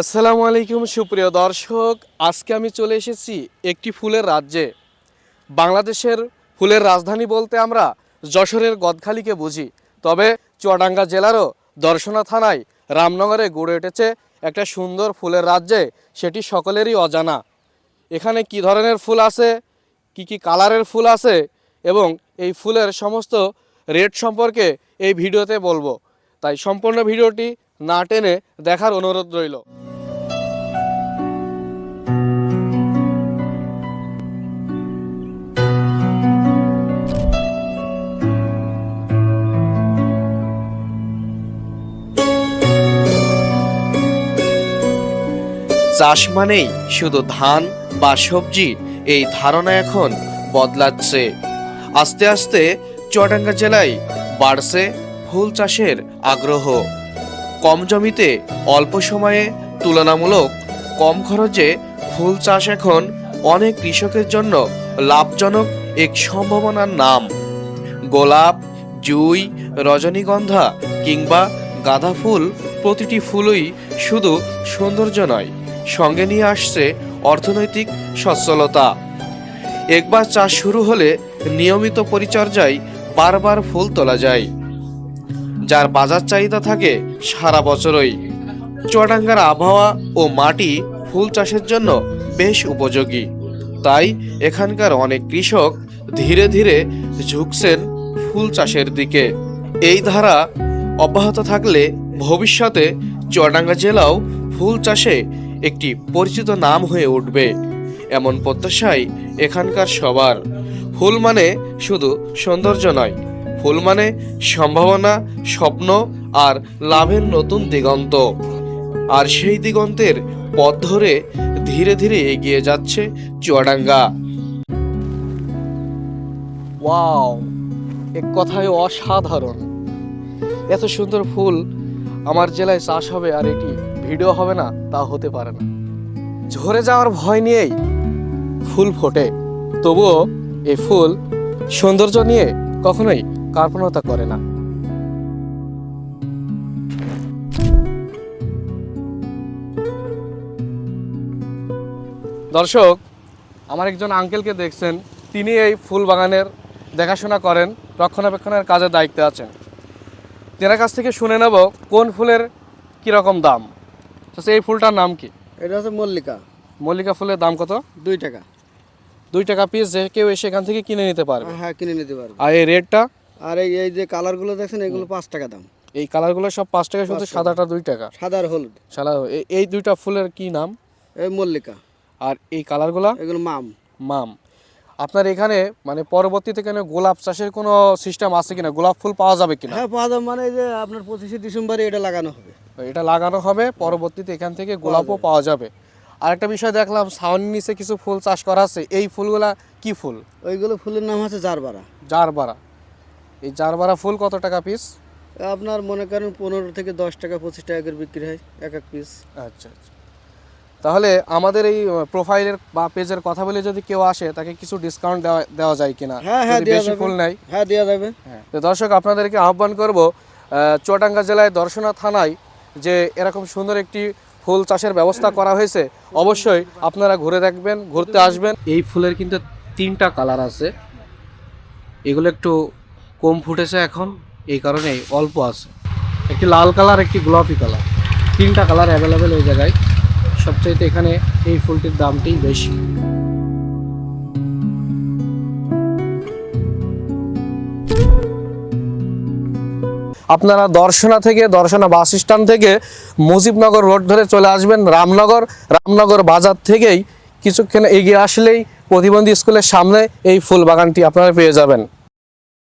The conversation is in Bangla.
আসসালামু আলাইকুম, সুপ্রিয় দর্শক। আজকে আমি চলে এসেছি একটি ফুলের রাজ্যে। বাংলাদেশের ফুলের রাজধানী বলতে আমরা যশোরের গদখালিকে বুঝি। তবে চুয়াডাঙ্গা জেলারও দর্শনা থানায় রামনগরে গড়ে উঠেছে একটা সুন্দর ফুলের রাজ্যে, সেটি সকলেরই অজানা। এখানে কি ধরনের ফুল আছে, কি কি কালারের ফুল আছে, এবং এই ফুলের সমস্ত রেট সম্পর্কে এই ভিডিওতে বলব। তাই সম্পূর্ণ ভিডিওটি না টেনে দেখার অনুরোধ রইল। চাষ মানেই শুধু ধান বা সবজি, এই ধারণা এখন বদলাচ্ছে। আস্তে আস্তে চুয়াডাঙ্গা জেলায় বাড়ছে ফুল চাষের আগ্রহ। কম জমিতে অল্প সময়ে তুলনামূলক কম খরচে ফুল চাষ এখন অনেক কৃষকের জন্য লাভজনক এক সম্ভাবনার নাম। গোলাপ, জুই, রজনীগন্ধা কিংবা গাঁদা ফুল প্রতিটি ফুলই শুধু সৌন্দর্য নয় সঙ্গে নিয়ে আসছে অর্থনৈতিক সচ্ছলতা। একবার চাষ শুরু হলে নিয়মিত পরিচর্যায় বারবার ফুল তোলা যায়। যার বাজার চাহিদা থাকে সারা বছরই। চুয়াডাঙ্গার আবহাওয়া ও মাটি ফুল চাষের জন্য বেশ উপযোগী। তাই এখানকার অনেক কৃষক ধীরে ধীরে ঝুঁকছেন ফুল চাষের দিকে। এই ধারা অব্যাহত থাকলে ভবিষ্যতে চুয়াডাঙ্গা জেলাও ফুল চাষে একটি পরিচিত নাম হয়ে উঠবে। এমন প্রত্যাশাই এখানকার সবার। ফুল মানে শুধু সৌন্দর্য নয়, ফুল মানে সম্ভাবনা, স্বপ্ন আর লাভের নতুন দিগন্ত। আর সেই দিগন্তের পথ ধরে ধীরে ধীরে এগিয়ে যাচ্ছে চুয়াডাঙ্গা। ওয়াও এক কথায় অসাধারণ। এত সুন্দর ফুল আমার জেলায় চাষ হবে আর এটি। ভিডিও হবে না, তা হতে পারে না। ঝরে যাওয়ার ভয় নিয়েই ফুল ফোটে। তবুও এই ফুল সৌন্দর্য নিয়ে কখনোই কার্পণতা করে না। দর্শক, আমার একজন আঙ্কেলকে দেখছেন, তিনি এই ফুল বাগানের দেখাশোনা করেন, রক্ষণাবেক্ষণের কাজে দায়িত্বে আছেন। তেনার কাছ থেকে শুনে নেব কোন ফুলের কীরকম দাম। আচ্ছা এই ফুলটার নাম কি? এটা হচ্ছে মল্লিকা। মল্লিকা ফুলের দাম কত? দুই টাকা। দুই টাকা পিস যে কেউ এসে এখান থেকে কিনে নিতে পারবে। হ্যাঁ কিনে নিতে পারবে। আর এই রেটটা? আর এই এই যে কালারগুলো দেখছেন এগুলো পাঁচ টাকা দাম। এই কালারগুলো সব পাঁচ টাকা শুধু সাদাটা দুই টাকা। সাদা আর হলুদ। সাদা এই- দুইটা ফুলের কি নাম? এই মল্লিকা। আর এই কালারগুলো? এগুলো মাম। মাম। আপনার এখানে মানে পরবর্তীতে কেন গোলাপ চাষের কোনো সিস্টেম আছে কিনা? গোলাপ ফুল পাওয়া যাবে কিনা? হ্যাঁ পাওয়া যাবে। মানে এই যে আপনার পঁচিশে ডিসেম্বরে এটা লাগানো হবে। এটা লাগানো হবে পরবর্তীতে এখান থেকে গোলাপও পাওয়া যাবে। আর একটা বিষয় দেখলাম ছাউনির নিচে কিছু ফুল চাষ করা আছে এই ফুলগুলা কি ফুল? ওইগুলো ফুলের নাম হচ্ছে জারবারা। জারবারা। এই জারবারা ফুল কত টাকা পিস আপনার মনে করেন পনেরো থেকে দশ টাকা পঁচিশ টাকা করে বিক্রি হয় এক এক পিস আচ্ছা আচ্ছা। তাহলে আমাদের এই প্রোফাইলের বা পেজের কথা বলে যদি কেউ আসে তাকে কিছু ডিসকাউন্ট দেওয়া দেওয়া যায় কিনা? হ্যাঁ হ্যাঁ বেশি ফুল নেয়। হ্যাঁ দেওয়া যাবে। হ্যাঁ। তো দর্শক আপনাদেরকে আহ্বান করব চুয়াডাঙ্গা জেলায় দর্শনা থানায় যে এরকম সুন্দর একটি ফুল চাষের ব্যবস্থা করা হয়েছে, অবশ্যই আপনারা ঘুরে দেখবেন, ঘুরতে আসবেন। এই ফুলের কিন্তু তিনটা কালার আছে। এগুলো একটু কম ফুটেছে এখন, এই কারণে অল্প আছে। একটি লাল কালার, একটি গোলাপি কালার। তিনটা কালার অ্যাভেলেবেল এই জায়গায়। সবচাইতে এখানে এই ফুলটির দামটি বেশি। আপনারা দর্শনা থেকে, দর্শনা বাস স্ট্যান্ড থেকে মুজিবনগর রোড ধরে চলে আসবেন রামনগর। রামনগর বাজার থেকেই কিছুক্ষণ এগিয়ে আসলেই প্রতিবন্ধী স্কুলের সামনে এই ফুল বাগানটি আপনারা পেয়ে যাবেন।